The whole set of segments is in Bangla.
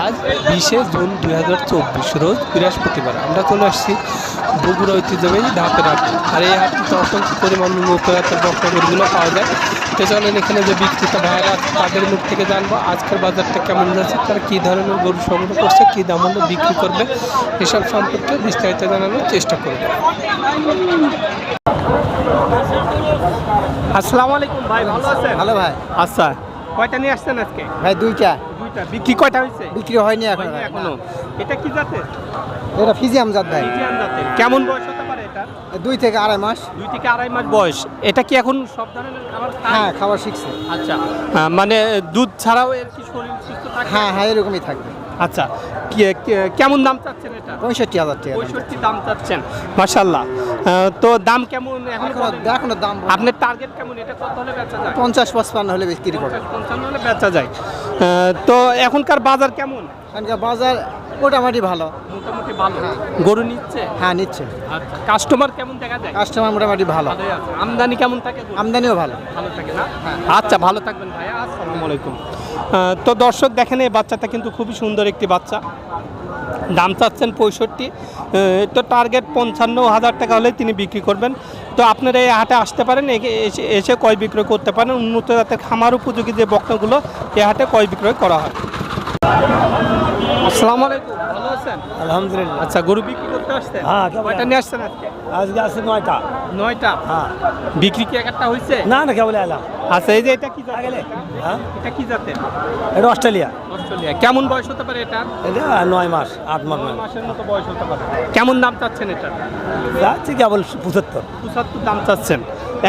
আজ বিশে জুন দুই হাজার চব্বিশ রোজ বৃহস্পতিবার। আমরা চলে আসছি বগুড়া ঐতিহ্যবাহী ধাপের হাট। আর এই হাটটিতে অসংখ্য পরিমাণ উপজাতের বক্তব্যগুলো পাওয়া যায়। তো চলেন এখানে যে বিক্রেতা ভাইয়েরা আছে তাদের মুখ থেকে জানব আজকের বাজারটা কেমন যাচ্ছে তারা কী ধরনের গরু সংগ্রহ করছে কী দাম হলে বিক্রি করবে এসব সম্পর্কে বিস্তারিত জানানোর চেষ্টা করবে। আসসালামু আলাইকুম ভাই ভালো আছেন? ভালো ভাই। আচ্ছা কয়টা নিয়ে আসছেন আজকে? ভাই দুইটা। দুইটা বিক্রি কয়টা হয়েছে? বিক্রি হয়নি এখন। হয়নি এখনও। এটা কি জাতের? এটা ফিজিয়াম জাত ভাই। ফ্রিজিয়ান জাতের। কেমন বয়স হতে পারে এটা দুই থেকে আড়াই মাস। দুই থেকে আড়াই মাস বয়স। এটা কি এখন সব ধরনের খাবার হ্যাঁ খাবার শিখছে। আচ্ছা। মানে দুধ ছাড়াও এর কি শরীর সুস্থ থাকে? হ্যাঁ হ্যাঁ এরকমই থাকবে আচ্ছা কেমন দাম চাচ্ছেন এটা? পঁয়ষট্টি হাজার টাকা। পঁয়ষট্টি দাম চাচ্ছেন মাসাল্লাহ তো দাম কেমন এখন এখনও এখনও দাম আপনার টার্গেট কেমন? এটা কত হলে বেচা যায়? পঞ্চাশ পঁচপান্ন হলে বিক্রি করে পঞ্চান্ন হলে বেচা যায়। তো এখনকার বাজার কেমন? এখানকার বাজার মোটামুটি ভালো। মোটামুটি ভালো। গরু নিচ্ছে? হ্যাঁ নিচ্ছে। আচ্ছা কাস্টমার কেমন দেখা যায়? কাস্টমার মোটামুটি ভালো। আমদানি কেমন থাকে আমদানিও ভালো। ভালো থাকে না? আচ্ছা ভালো থাকবেন ভাইয়া। আসসালামু আলাইকুম। তো দর্শক দেখেন এই বাচ্চাটা কিন্তু খুবই সুন্দর একটি বাচ্চা। দাম চাচ্ছেন পঁয়ষট্টি। তো টার্গেট পঞ্চান্ন হাজার টাকা হলে তিনি বিক্রি করবেন। তো আপনারা এই হাটে আসতে পারেন এসে- এসে ক্রয় বিক্রয় করতে পারেন। উন্নত জাতের খামার উপযোগী যে বক্তাগুলো এই হাটে ক্রয় বিক্রয় করা হয়? আসসালামু আলাইকুম ভালো আছেন? আলহামদুলিল্লাহ। আচ্ছা গরু বিক্রি করতে আসছেন? হ্যাঁ, কেমন কয়টা নিয়ে আসছেন আজকে? আজকে আছে নয়টা। নয়টা? হ্যাঁ। বিক্রি কি একটা হয়েছে না না কেবল এলাম। আচ্ছা এই যে এটা কি হ্যাঁ। এটা কি জাতের? এটা অস্ট্রেলিয়া। অস্ট্রেলিয়া। কেমন বয়স হতে পারে এটা এটা নয় মাস আট মাস নয় মাসের মতো বয়স হতে পারে। কেমন দাম চাচ্ছেন এটা যাচ্ছে কেবল পঁচাত্তর। পঁচাত্তর দাম চাচ্ছেন।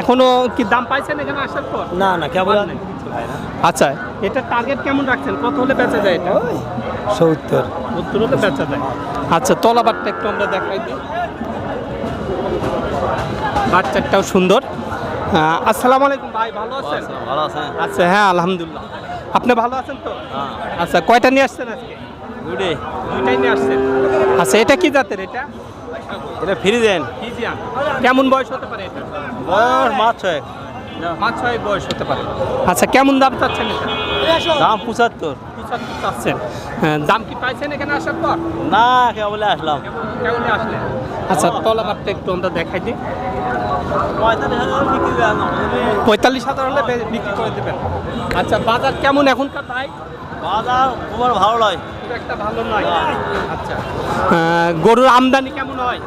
এখনও কি দাম পাইছেন এখানে আসার পর? না না কেবল আচ্ছা এটা টার্গেট কেমন রাখছেন? কত হলে বেচা যায় এটা? ওই সত্তর। সত্তর হলে বেচা যায়। আচ্ছা তলাবারটা একটু আমরা দেখাই দিই। বাচ্চাটাও সুন্দর। আসসালামু আলাইকুম ভাই ভালো আছেন? ভালো আছেন? আচ্ছা হ্যাঁ আলহামদুলিল্লাহ। আপনি ভালো আছেন তো? হ্যাঁ। আচ্ছা কয়টা নিয়ে আসছেন আজকে? দুডে দুইটাই নিয়ে আসছেন। আচ্ছা এটা কি জাতের এটা? এটা ফ্রি দেন। কেমন বয়স হতে পারে এটা? বয়স মাছ ছয়। পাঁচ ছয় বয়স হতে পারে। আচ্ছা কেমন দাম চাচ্ছেন এটা? দাম পঁচাত্তর। পঁচাত্তর চাচ্ছেন। হ্যাঁ, দাম কি পাইছেন এখানে আসার পর? না কেবল আসলাম। আচ্ছা তলাবারটা একটু আমরা দেখাই দিই। পঁয়তাল্লিশ হাজার বিক্রি দেন পঁয়তাল্লিশ হাজার হলে বিক্রি করে দেবেন। আচ্ছা বাজার কেমন এখনকার ভাই? বাজার তোমার ভালো নয় একটা ভালো নয়। আচ্ছা। গরুর আমদানি কেমন হয়?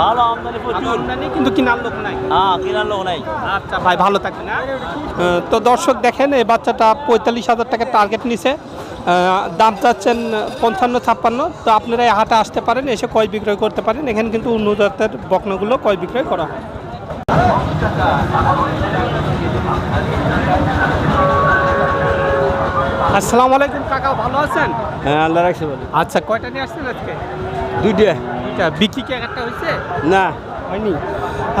ভালো আমদানি প্রচুর। আমদানি কিন্তু কিনার লোক নাই। হ্যাঁ কেনার লোক নাই। আচ্ছা ভাই ভালো থাকবেন হ্যাঁ? তো দর্শক দেখেন এই বাচ্চাটা পঁয়তাল্লিশ হাজার টাকা টার্গেট নিছে। দাম চাচ্ছেন পঞ্চান্ন ছাপ্পান্ন। তো আপনারা এই হাটে আসতে পারেন এসে কয় বিক্রয় করতে পারেন। এখানে কিন্তু উন্নত জাতের বকনাগুলো কয় বিক্রয় করা হয়। আসসালামু আলাইকুম। কাকা ভালো আছেন? হ্যাঁ আল্লাহ রাখছে বলে। আচ্ছা কয়টা নিয়ে আসছেন আজকে? দুইটা। দুইটা বিক্রি কি একটা হয়েছে? না। হয়নি?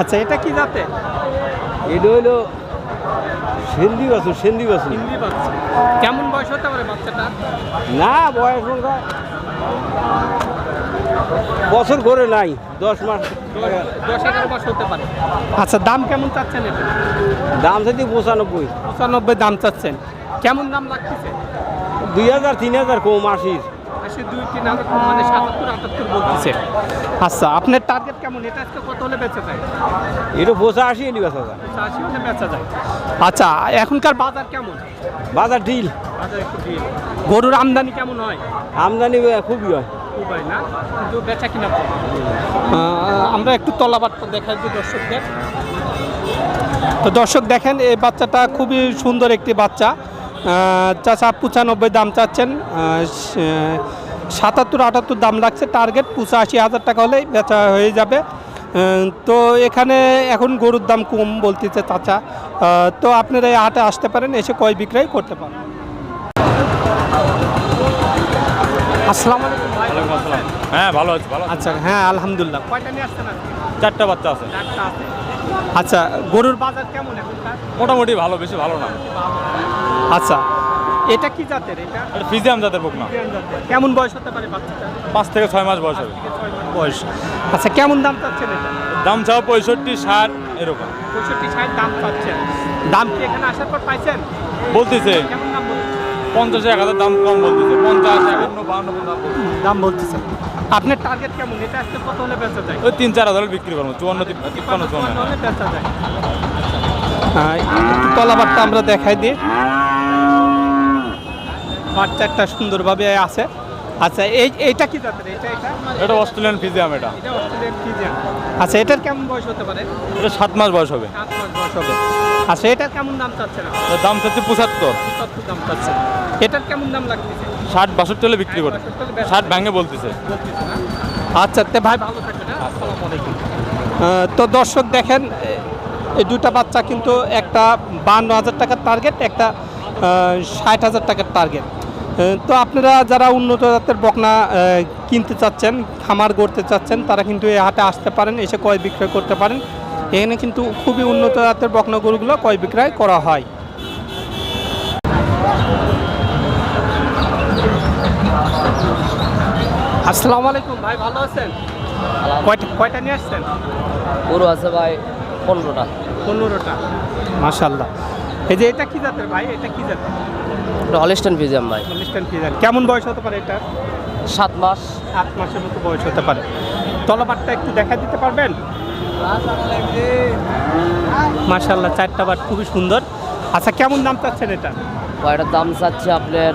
আচ্ছা এটা কি জাতে? এটা হইল সেন্দি বাছুর সেন্দি বাছুর। হিন্দি বাচ্চা কেমন বয়স হতে পারে বাচ্চাটা? না বয়স বছর করে নাই দশ মাস। দশ এগারো মাস হতে পারে। আচ্ছা দাম কেমন চাচ্ছেন এটা? দাম যদি পঁচানব্বই। পঁচানব্বই দাম চাচ্ছেন। কেমন দাম লাগতেছে? দুই হাজার তিন হাজার কম আশির। আশি দুই তিন মানে সাতাত্তর আটাত্তর বলতেছে আচ্ছা। আপনার টার্গেট কেমন? এটা আজকে কত হলে বেচা যায়? এটা পঁচা আশি এলি বেচা যায়। আশি হলে বেচা যায়। আচ্ছা এখনকার বাজার কেমন? বাজার ঢিল। বাজার একটু গরুর আমদানি কেমন হয়? আমদানি খুবই হয়। না? কিন্তু বেচা কিনা আমরা একটু তলাবারটা দেখাই দিই দর্শকদের। তো দর্শক দেখেন এই বাচ্চাটা খুবই সুন্দর একটি বাচ্চা। আহ, চাচা পঁচানব্বই দাম চাচ্ছেন। সাতাত্তর আটাত্তর দাম লাগছে টার্গেট পঁচাশি হাজার টাকা হলেই বেচা হয়ে যাবে। তো এখানে এখন গরুর দাম কম বলতেছে চাচা। তো আপনারা এই হাটে আসতে পারেন এসে কয় বিক্রয় করতে পারেন। আসসালামু? হ্যাঁ ভালো আছে ভালো আচ্ছা হ্যাঁ আলহামদুলিল্লাহ। কয়টা নিয়ে আসছেন চারটা বাচ্চা আছে। চারটা আছে। আচ্ছা গরুর বাজার কেমন মোটামুটি ভালো বেশি ভালো না। আচ্ছা এটা কি জাতের এটা? ফিজিয়াম জাতের বকনা। কেমন বয়স হতে পারে বাচ্চাটা? পাঁচ থেকে ছয় মাস বয়স হবে। বয়স। আচ্ছা কেমন দাম চাচ্ছেন এটা? দাম চাও পঁয়ষট্টি ষাট এরকম। পঁয়ষট্টি ষাট দাম চাচ্ছেন। দাম কি এখানে আসার পর পাইছেন? বলতেছে। কেমন দাম বলতেছে? পঞ্চাশ এক হাজার দাম কম বলতেছে। পঞ্চাশ একান্ন বাহান্ন দাম বলতেছে। আপনার টার্গেট কেমন? এটা আজকে কত হলে বেচা যায়? ওই তিন চার হাজার বিক্রি করব। চুয়ান্ন তিপ্পান্ন চুয়ান্ন। হলে বেচা যায়। তলাবারটা আমরা দেখাই দিই। বাচ্চা একটা সুন্দরভাবে আছে। আচ্ছা এই এইটা কি জাতের? এটা এটা? এটা অস্ট্রেলিয়ান ফিজিয়াম এটা। এটা অস্ট্রেলিয়ান ফিজিয়ান আচ্ছা এটার কেমন বয়স হতে পারে? এটা সাত মাস বয়স হবে। সাত মাস বয়স হবে। আচ্ছা এটার কেমন দাম চাচ্ছেন আপনি? দাম চাচ্ছে পঁচাত্তর। কত দাম চাচ্ছেন। এটার কেমন দাম লাগতেছে? ষাট বাষট্টি হলে বিক্রি করে। ষাট ভাঙে বলতেছে। বলতেছে আচ্ছা তে ভাই ভালো থাকবেন হ্যাঁ? আসসালামু আলাইকুম। তো দর্শক দেখেন এই দুটা বাচ্চা কিন্তু একটা বান্ন হাজার টাকার টার্গেট একটা ষাট হাজার টাকার টার্গেট তো আপনারা যারা উন্নত জাতের বকনা কিনতে চাচ্ছেন খামার গড়তে চাচ্ছেন তারা কিন্তু এই হাটে আসতে পারেন এসে ক্রয় বিক্রয় করতে পারেন। এখানে কিন্তু খুবই উন্নত জাতের বকনা গরুগুলো ক্রয় বিক্রয় করা হয়। আসসালামু আলাইকুম ভাই ভালো আছেন? কয়টা কয়টা নিয়ে আসছেন? গরু আছে ভাই পনেরোটা। পনেরোটা। মাশাল্লাহ এই যে এটা কি জাতের ভাই? এটা কি জাতের? এটা হলিস্টান ফিজিয়াম ভাই। হলিস্টান ফিজার কেমন বয়স হতে পারে এটা সাত মাস। আট মাসের মতো বয়স হতে পারে। তলাবারটা একটু দেখা দিতে পারবেন? মাশাল্লাহ চারটা বার খুবই সুন্দর। আচ্ছা কেমন দাম চাচ্ছেন এটা? ভাইটার দাম চাচ্ছে আপনার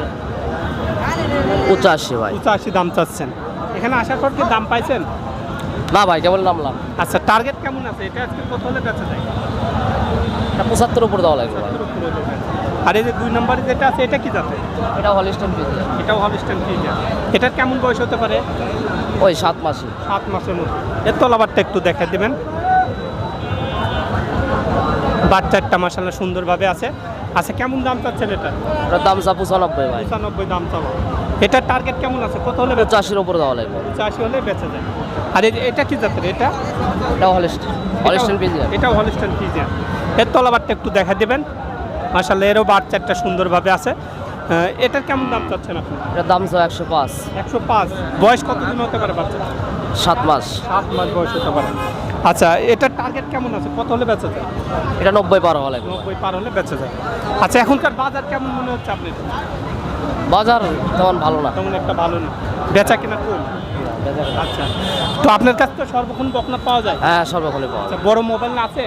পঁচাশি ভাই। পঁচাশি দাম চাচ্ছেন। এখানে আসার পর কি দাম পাইছেন? না ভাই কেমন নামলাম আচ্ছা টার্গেট কেমন আছে? এটা আজকে কত হলে বেচা যায়? পঁচাত্তর উপর দেওয়া লাগবে ভাই। আর এই যে দুই নম্বরে যেটা আছে এটা কি জাতের? এটা হলিস্টান ফিজিয়াম এটাও হলিস্টান ফিজার এটার কেমন বয়স হতে পারে? ওই সাত মাসি সাত মাসের মতো এর তলাবারটা একটু দেখা দেবেন। বাচ্চারটা মাসাল্লাহ সুন্দরভাবে আছে। আচ্ছা কেমন দাম চাচ্ছেন এটা? এটার দাম চা পঁচানব্বই ভাই। পঁচানব্বই দাম চাওয়া। এটার টার্গেট কেমন আছে? কত হলে চাষির উপর দেওয়া লাগবে। চাষি হলে বেঁচে যায়। আর এটা কি জাতের এটা? এটা হলিস্টান। হলিস্টান ফিজিয়াম এটাও হলিস্টান ফিজিয়ান এর তলাবারটা একটু দেখা দেবেন। মাসাল্লাহ এরও বাচ্চারটা সুন্দরভাবে আছে। এটার কেমন দাম চাচ্ছেন আপনি? এটার দাম চা একশো পাঁচ। একশো পাঁচ। বয়স কতদিন হতে পারে বাচ্চা? সাত মাস। সাত মাস বয়স হতে পারে। আচ্ছা এটার টার্গেট কেমন আছে? কত হলে বেচা যায়? এটা নব্বই পার হলে নব্বই পার হলে বেচা যায়। আচ্ছা এখনকার বাজার কেমন মনে হচ্ছে আপনার? বাজার তেমন ভালো না। তেমন একটা ভালো না। বেচা কিনা কম? আচ্ছা। তো আপনার কাছে তো সর্বক্ষণ বকনা পাওয়া যায়? হ্যাঁ সর্বক্ষণে পাওয়া আচ্ছা যায় বড় মোবাইল না আছে?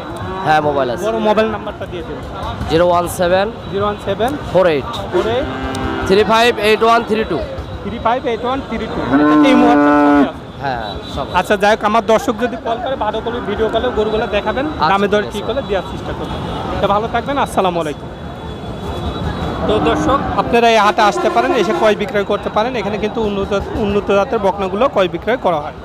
হ্যাঁ মোবাইল আছে। বড় মোবাইল নাম্বারটা দিয়ে দেবেন zero one seven zero one seven four eight four eight three five eight one three two. Three five eight one three two. হ্যাঁ সব আচ্ছা যাই হোক আমার দর্শক যদি কল করে ভালো করে ভিডিও কলে গরুগুলো দেখাবেন আচ্ছা, দামে দর ঠিক। হলে দেওয়ার চেষ্টা করবেন তো ভালো থাকবেন আসসালামু আলাইকুম। তো দর্শক আপনারা এই হাটে আসতে পারেন এসে ক্রয় বিক্রয় করতে পারেন এখানে কিন্তু উন্নত উন্নত জাতের বকনাগুলো ক্রয় বিক্রয় করা হয়।